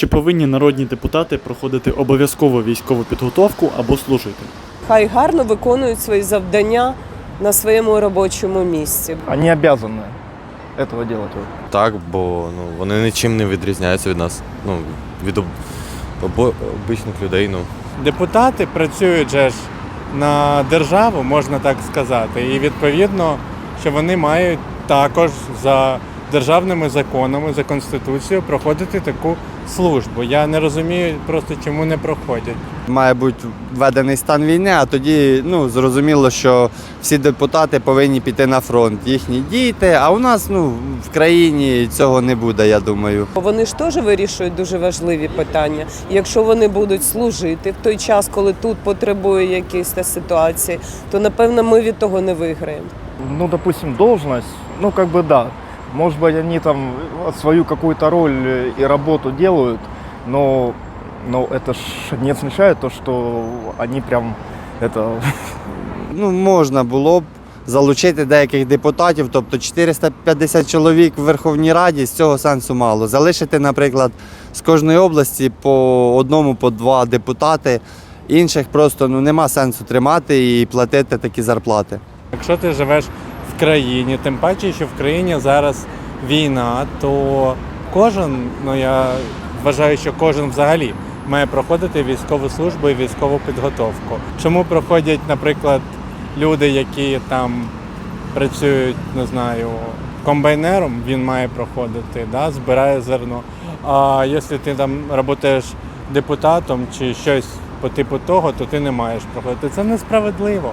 Чи повинні народні депутати проходити обов'язково військову підготовку або служити? Хай гарно виконують свої завдання на своєму робочому місці. Они обязаны этого делать. Так, бо ну, вони нічим не відрізняються від нас. Ну, від об... обичних людей. Ну. Депутати працюють же ж на державу, можна так сказати, і відповідно, що вони мають також за державними законами, за конституцією проходити таку службу. Я не розумію просто, чому не проходять. Має бути введений стан війни, а тоді ну, зрозуміло, що всі депутати повинні піти на фронт. Їхні діти, а у нас ну, в країні цього не буде, я думаю. Вони ж теж вирішують дуже важливі питання. Якщо вони будуть служити в той час, коли тут потребує якісь та ситуації, то напевно ми від того не виграємо. Ну, допустим, должность, ну, как бы да. Может быть, они там свою какую-то роль э, и работу делают, но, но это ж не означает то, что они прям это Ну, можна було б залучити деяких депутатів, тобто 450 чоловік в Верховній Раді, з цього сенсу мало. Залишити, наприклад, з кожної області по одному, по два депутати. Інших просто ну, нема сенсу тримати і платити такі зарплати. Якщо ти живеш в країні, тим паче, що в країні зараз війна, то кожен, ну я вважаю, що кожен взагалі має проходити військову службу і військову підготовку. Чому проходять, наприклад, люди, які там працюють, не знаю, комбайнером, він має проходити, да, збирає зерно. А якщо ти там працюєш депутатом чи щось по типу того, то ти не маєш проходити. Це несправедливо.